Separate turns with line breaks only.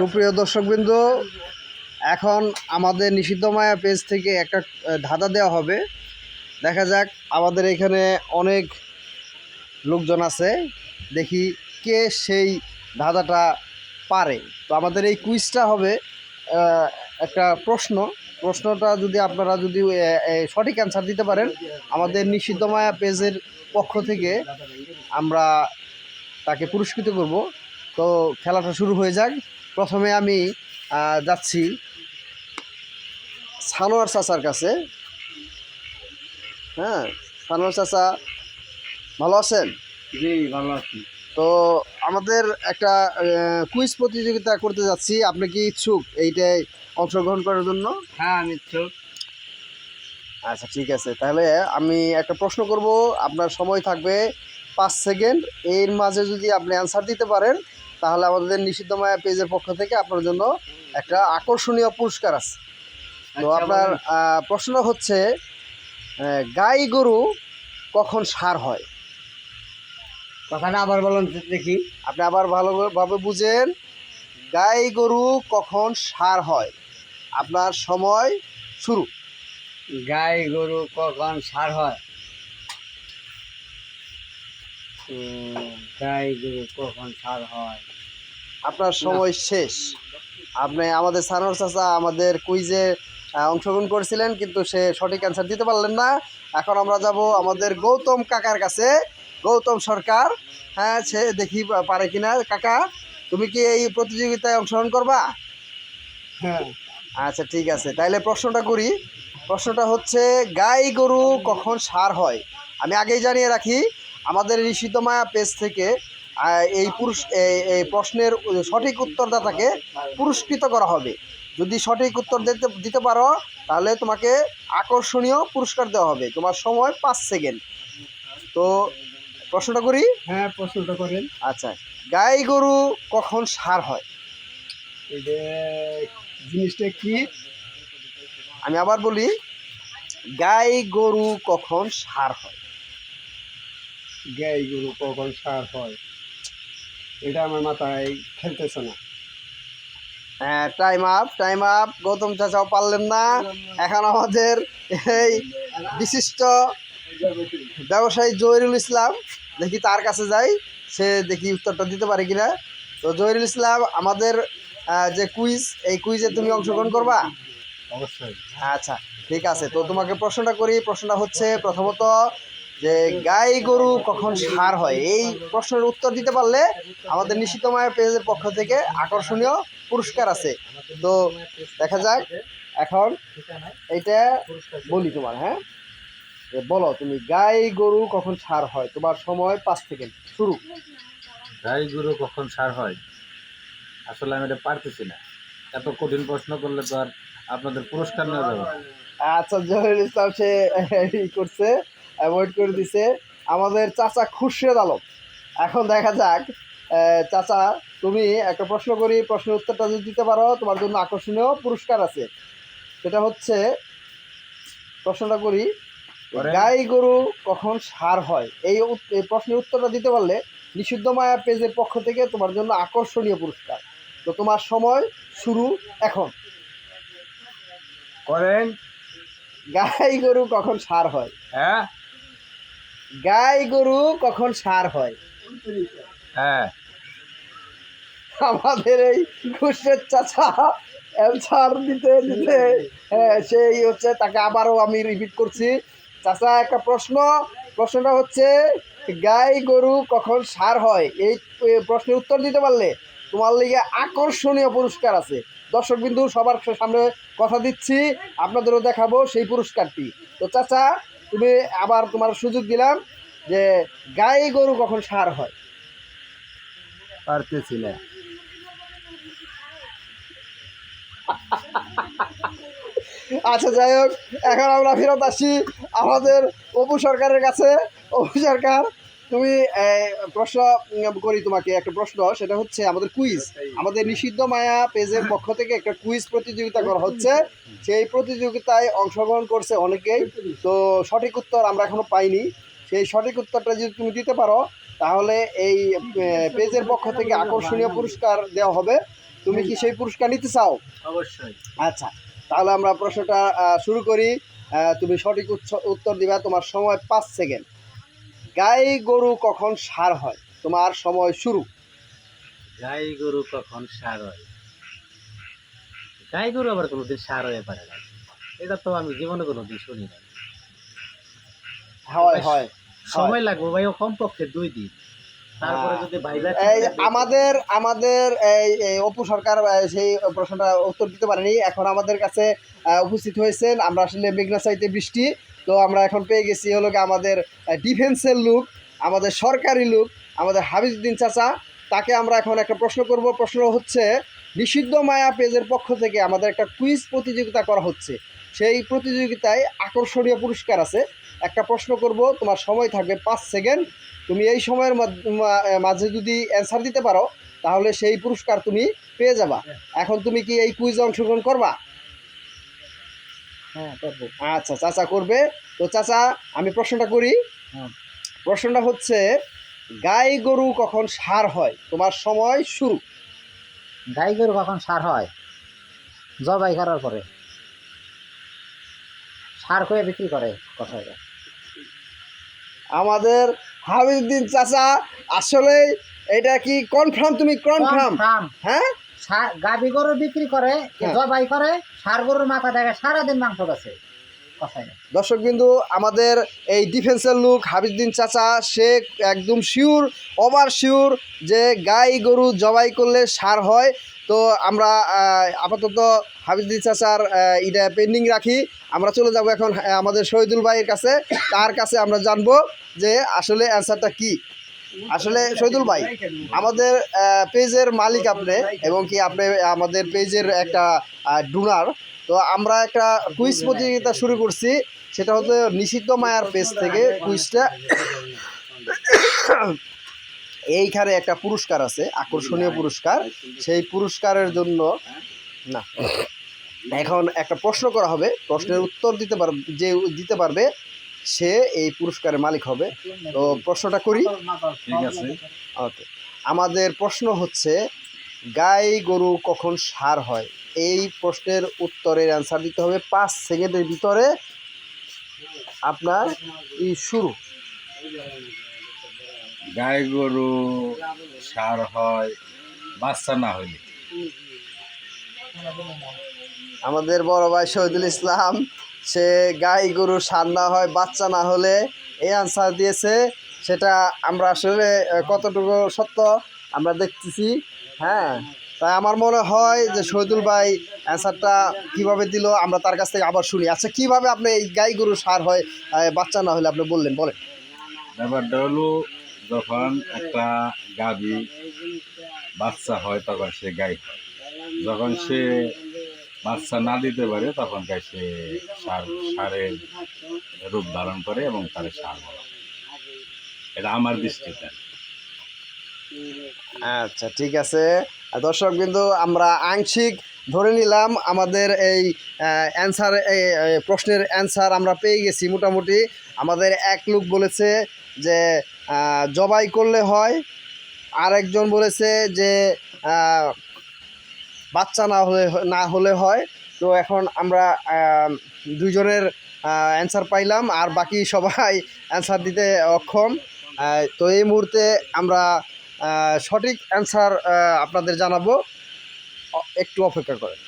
সুপ্রিয় দর্শকবৃন্দ, এখন আমাদের নিষিদ্ধ মায়া পেজ থেকে একটা ধাঁধা দেওয়া হবে। দেখা যাক আমাদের এখানে অনেক লোকজন আছে, দেখি কে সেই ধাঁধাটা পারে। তো আমাদের এই কুইজটা হবে একটা প্রশ্ন। প্রশ্নটা যদি আপনারা যদি সঠিক অ্যান্সার দিতে পারেন, আমাদের নিষিদ্ধ মায়া পেজের পক্ষ থেকে আমরা তাকে পুরস্কৃত করব। তো খেলাটা শুরু হয়ে যাক। প্রথমে আমি যাচ্ছি সানোয়ার চাচার কাছে। হ্যাঁ সানোয়ার চাচা ভালো আছেন?
জি ভালো আছি।
তো আমাদের একটা কুইজ প্রতিযোগিতা করতে যাচ্ছি। আপনি কি ইচ্ছুক এইটায় অংশগ্রহণ করার জন্য?
হ্যাঁ আমি ইচ্ছুক।
আচ্ছা ঠিক আছে। তাহলে আমি একটা প্রশ্ন করব। আপনার সময় থাকবে পাঁচ সেকেন্ড। এর মাঝে যদি আপনি অ্যান্সার দিতে পারেন তাহলে আমাদের নিষিদ্ধ মায়া পেজের পক্ষ থেকে আপনার জন্য একটা আকর্ষণীয় পুরস্কার আছে। তো
আচ্ছা,
আপনার প্রশ্ন হচ্ছে গাই গরু কখন সার হয়?
কথাটা আবার বলুন দেখি।
আপনি আবার ভালোভাবে বুঝেন গাই গরু কখন সার হয়? আপনার সময় শুরু।
গাই গরু কখন সার হয়? গাই গরু কখন সার হয়।
আপনার সময় শেষ। আপনি আমাদের সানোর চাচা আমাদের কুইজে অংশগ্রহণ করেছিলেন কিন্তু সে সঠিক অ্যান্সার দিতে পারলেন না। এখন আমরা যাব আমাদের গৌতম কাকার কাছে। গৌতম সরকার হ্যাঁ সে দেখি পারে কিনা। কাকা তুমি কি এই প্রতিযোগিতায় অংশগ্রহণ করবা?
হ্যাঁ।
আচ্ছা ঠিক আছে। তাইলে প্রশ্নটা করি। প্রশ্নটা হচ্ছে গাই গরু কখন সার হয়? আমি আগেই জানিয়ে রাখি আমাদের নিষিদ্ধ মায়া পেজ থেকে এই পুরুষ এই- এই প্রশ্নের সঠিক উত্তরদাতাকে পুরস্কৃত করা হবে। যদি সঠিক উত্তর দিতে দিতে পারো তাহলে তোমাকে আকর্ষণীয় পুরস্কার দেওয়া হবে। তোমার সময় পাঁচ সেকেন্ড। তো প্রশ্নটা করি?
হ্যাঁ প্রশ্নটা করেন।
আচ্ছা গাই গরু কখন সার হয়?
জিনিসটা কি?
আমি আবার বলি গাই গরু কখন সার হয়?
গাই গরু কখন সার হয় এটা আমার মাথায় খেলতেছে না।
হ্যাঁ time up time up Gautam চাচাও পারলেন না। এখন আমাদের এই বিশিষ্ট ব্যবসায়ী জহিরুল ইসলাম দেখি তার কাছে যাই সে দেখি উত্তরটা দিতে পারে কিনা। তো জহিরুল ইসলাম আমাদের যে কুইজ এই কুইজে তুমি অংশগ্রহণ করবা?
অবশ্যই।
আচ্ছা ঠিক আছে। তো তোমাকে প্রশ্নটা করি প্রশ্নটা হচ্ছে প্রথমত যে গাই গরু কখন সার হয়? এই প্রশ্নের উত্তর দিতে পারলে আমাদের নিশ্চিত মায়ের পেজের পক্ষ থেকে আকর্ষণীয় পুরস্কার আছে। তো দেখা যাক এখন এইটা বলি তোমার হ্যাঁ? বলো তুমি গাই গরু কখন সার হয়? তোমার সময় পাঁচ সেকেন্ড শুরু।
গাই গরু কখন সার হয়? আসলে আমি এটা পারতেছি না। এত কঠিন প্রশ্ন করলে তো আর আপনাদের পুরস্কার নেওয়া যাবে
আচ্ছা জহিরুল ইসলাম সে করছে। অ্যাভয়েড করে দিছে। আমাদের চাচা খুরশেদ আলম। এখন দেখা যাক চাচা তুমি একটা প্রশ্ন করি প্রশ্নের উত্তরটা যদি দিতে পারো তোমার জন্য আকর্ষণীয় পুরস্কার আছে। সেটা হচ্ছে প্রশ্নটা করি গাই গরু কখন সার হয়? এই এই প্রশ্নের উত্তরটা দিতে পারলে নিষিদ্ধ মায়া পেজের পক্ষ থেকে তোমার জন্য আকর্ষণীয় পুরস্কার। তো তোমার সময় শুরু এখন।
করেন।
গাই গরু কখন সার হয়?
হ্যাঁ।
গাই গরু কখন সার হয়?
হ্যাঁ।
আমাদের এই খুশের চাচা অ্যান্সার দিতে দিতে হ্যাঁ, সেই হচ্ছে তাকে আবারও আমি রিপিট করছি। চাচা একটা প্রশ্ন। প্রশ্নটা হচ্ছে গাই গরু কখন সার হয়? এই প্রশ্নের উত্তর দিতে পারলে তোমার লিগে আকর্ষণীয় পুরস্কার আছে। দর্শক বিন্দু সবার সামনে কথা দিচ্ছি আপনাদেরও দেখাবো সেই পুরস্কারটি। তো চাচা তুমি আবার তোমার সুযোগ দিলাম যে গাই গরু কখন সার হয়।
পারতেছি না।
আচ্ছা যাই হোক এখন আমরা ফেরত আসি আমাদের অপু সরকারের কাছে। অপু সরকার তুমি প্রশ্ন করি তোমাকে একটা প্রশ্ন সেটা হচ্ছে আমাদের কুইজ আমাদের নিষিদ্ধ মায়া পেজের পক্ষ থেকে একটা কুইজ প্রতিযোগিতা করা হচ্ছে। সেই প্রতিযোগিতায় অংশগ্রহণ করছে অনেকেই। তো সঠিক উত্তর আমরা এখনও পাইনি। সেই সঠিক উত্তরটা যদি তুমি দিতে পারো তাহলে এই পেজের পক্ষ থেকে আকর্ষণীয় পুরস্কার দেওয়া হবে। তুমি কি সেই পুরস্কার নিতে চাও?
অবশ্যই।
আচ্ছা তাহলে আমরা প্রশ্নটা শুরু করি। তুমি সঠিক উত্তর দিবা তোমার সময় পাঁচ সেকেন্ড। গাই গরু কখন সার হয়? তোমার সময় শুরু।
গাই গরু কখন সার হয়? গাই গরু আবার কোনোদিন সার হয়ে পারে না। এটা তো আমি জীবনে কোনোদিন শুনি নাই।
হয় হয়
সময় লাগবে ভাই ও কমপক্ষে দুই দিন।
আমাদের আমাদের এই অপু সরকার সেই প্রশ্নটা উত্তর দিতে পারেনি। এখন আমাদের কাছে উপস্থিত হয়েছেন। আমরা আসলে মেঘনা চাইতে বৃষ্টি। তো আমরা এখন পেয়ে গেছি হলো আমাদের ডিফেন্সের লুক আমাদের সরকারি লুক আমাদের হাবিজুদ্দিন চাচা। তাকে আমরা এখন একটা প্রশ্ন করব। প্রশ্ন হচ্ছে নিষিদ্ধ মায়া পেজের পক্ষ থেকে আমাদের একটা কুইজ প্রতিযোগিতা করা হচ্ছে। সেই প্রতিযোগিতায় আকর্ষণীয় পুরস্কার আছে। একটা প্রশ্ন করব তোমার সময় থাকবে পাঁচ সেকেন্ড। তুমি এই সময়ের মাঝে যদি অ্যান্সার দিতে পারো তাহলে সেই পুরস্কার তুমি পেয়ে যাবা। এখন তুমি কি এই কুইজে অংশগ্রহণ করবা?
হ্যাঁ করব।
আচ্ছা চাচা করবে? তো চাচা আমি প্রশ্নটা করি।
হ্যাঁ।
প্রশ্নটা হচ্ছে গাই গরু কখন সার হয়? তোমার সময় শুরু।
গাই গরু কখন সার হয়? জবাই করার পরে। সার করে বিক্রি করে কথায়
আমাদের হাবিবুদ্দিন চাচা আসলে এটা কি কনফার্ম তুমি? কনফার্ম হ্যাঁ?
গাবি গরু বিক্রি করে
হ্যাঁ।
জবাই করে সার গরুর মাথা দেখে সারাদিন মাংস গেছে
দর্শক বিন্দু আমাদের এই ডিফেন্সের লুক হাবিবুদ্দিন চাচা সে একদম শিওর ওভার শিওর যে গাই গরু জবাই করলে সার হয়। তো আমরা আপাতত হাবিবুদ্দিন চাচার এটা পেন্ডিং রাখি। আমরা চলে যাব এখন আমাদের শহীদুল ভাইয়ের কাছে। তার কাছে আমরা জানব যে আসলে অ্যান্সারটা কি। আসলে শহীদুল ভাই, আমাদের পেজের মালিক আপনি এবং কি আপনি আমাদের পেজের একটা ডোনার। তো আমরা একটা কুইজ প্রতিযোগিতা শুরু করছি, সেটা হচ্ছে নিষিদ্ধ মায়ার পেজ থেকে কুইজটা। এইখানে একটা পুরস্কার আছে, আকর্ষণীয় পুরস্কার। সেই পুরস্কারের জন্য, না, এখন একটা প্রশ্ন করা হবে। প্রশ্নের উত্তর দিতে পারবে যে দিতে পারবে সে এই পুরস্কারের মালিক হবে। তো প্রশ্নটা করি।
ঠিক আছে।
ওকে। আমাদের প্রশ্ন হচ্ছে গাই গরু কখন সার হয়? এই প্রশ্নের উত্তরের অ্যান্সার দিতে হবে পাঁচ সেকেন্ডের ভিতরে। আপনার শুরু।
গাই গরু সার হয় বাচ্চা না হইলে।
আমাদের বড় ভাই শহীদুল ইসলাম। সে গাই গরু সার না হয়, বাচ্চা না হলে এই অ্যান্সার দিয়েছে। সেটা আমরা আসলে কতটুকু সত্য আমরা দেখতেছি হ্যাঁ? তাই আমার মনে হয় যে শহীদুল ভাই অ্যান্সারটা কীভাবে দিল আমরা তার কাছ থেকে আবার শুনি। আচ্ছা কীভাবে আপনি এই গাই গরু সার হয় বাচ্চা না হলে আপনি বললেন, বলেন।
ব্যাপারটা হলো, যখন একটা গাভী বাচ্চা হয়, তখন সে গাই যখন সে বাচ্চা না দিতে পারে, তখন সে সার, সারের রূপ ধারণ করে এবং তারে সার বলা। এটা আমার দৃষ্টিতে।
আচ্ছা ঠিক আছে। দর্শক বিন্দু, আমরা আংশিক ধরে নিলাম আমাদের এই অ্যান্সার প্রশ্নের অ্যান্সার আমরা পেয়ে গেছি মোটামুটি। আমাদের এক লোক বলেছে যে জবাই করলে হয়। আরেকজন বলেছে যে বাচ্চা না হলে না হলে হয়। তো এখন আমরা দুইজনের অ্যান্সার পাইলাম আর বাকি সবাই অ্যান্সার দিতে অক্ষম। তো এই মুহূর্তে আমরা সঠিক অ্যান্সার আপনাদের জানাব। একটু অপেক্ষা করেন।